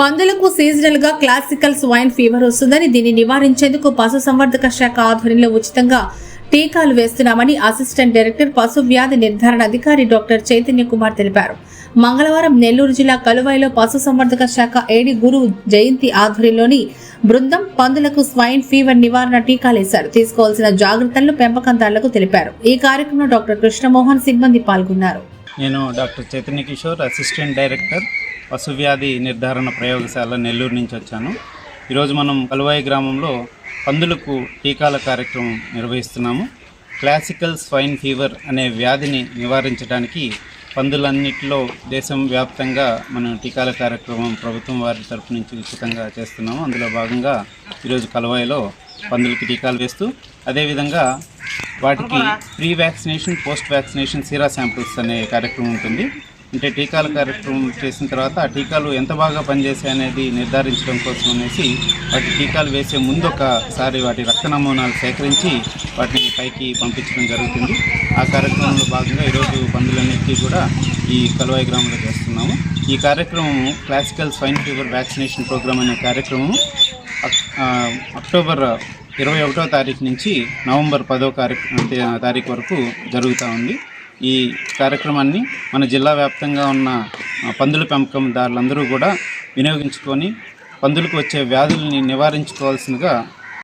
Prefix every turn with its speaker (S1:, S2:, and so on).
S1: పందులకు సీజనల్గా classical swine fever వస్తుందని దీన్ని నివారించేందుకు పశు సంవర్ధక శాఖ ఆధ్వర్యంలో ఉచితంగా టీకాలు వేస్తున్నామని అసిస్టెంట్ డైరెక్టర్ పశు వ్యాధి నిర్ధారణ అధికారి డాక్టర్ చైతన్య కుమార్ తెలిపారు. మంగళవారం నెల్లూరు జిల్లా కలువైలో పశు సంవర్ధక శాఖ ఏడి గురు జయంతి ఆధ్వర్యంలోని బృందం పందులకు స్వైన్ ఫీవర్ నివారణ టీకాలేశారు తీసుకోవాల్సిన జాగ్రత్తలను పెంపకందారులకు తెలిపారు. ఈ కార్యక్రమంలో డాక్టర్ కృష్ణమోహన్ సిబ్బంది పాల్గొన్నారు.
S2: నేను doctor Chaitanya Kishore assistant director పశువ్యాధి నిర్ధారణ ప్రయోగశాల నెల్లూరు నుంచి వచ్చాను. ఈరోజు మనం కలువాయి గ్రామంలో పందులకు టీకాల కార్యక్రమం నిర్వహిస్తున్నాము. క్లాసికల్ స్వైన్ ఫీవర్ అనే వ్యాధిని నివారించడానికి పందులన్నిటిలో దేశం వ్యాప్తంగా మనం టీకాల కార్యక్రమం ప్రభుత్వం వారి తరపు నుంచి ఉచితంగా చేస్తున్నాము. అందులో భాగంగా ఈరోజు కలువాయిలో పందులకి టీకాలు వేస్తూ అదేవిధంగా వాటికి pre vaccination post vaccination sera samples అనే కార్యక్రమం ఉంటుంది. అంటే టీకాల కార్యక్రమం చేసిన తర్వాత ఆ టీకాలు ఎంత బాగా పనిచేసాయి అనేది నిర్ధారించడం కోసం అనేసి వాటి టీకాలు వేసే ముందు ఒకసారి వాటి రక్త నమూనాలు సేకరించి వాటిని పైకి పంపించడం జరుగుతుంది. ఆ కార్యక్రమంలో భాగంగా ఈరోజు పందులన్నిటికీ కూడా ఈ కలువాయి గ్రామంలో చేస్తున్నాము. ఈ కార్యక్రమం classical swine fever vaccination programme అనే కార్యక్రమం అక్- అక్టోబర్ ఇరవై ఒకటో తారీఖు నుంచి నవంబర్ పదో తారీఖు తారీఖు వరకు జరుగుతూ ఉంది. ఈ కార్యక్రమాన్ని మన జిల్లా వ్యాప్తంగా ఉన్న పందుల పెంపకందారులందరూ కూడా వినియోగించుకొని పందులకు వచ్చే వ్యాధుల్ని నివారించుకోవాల్సిందిగా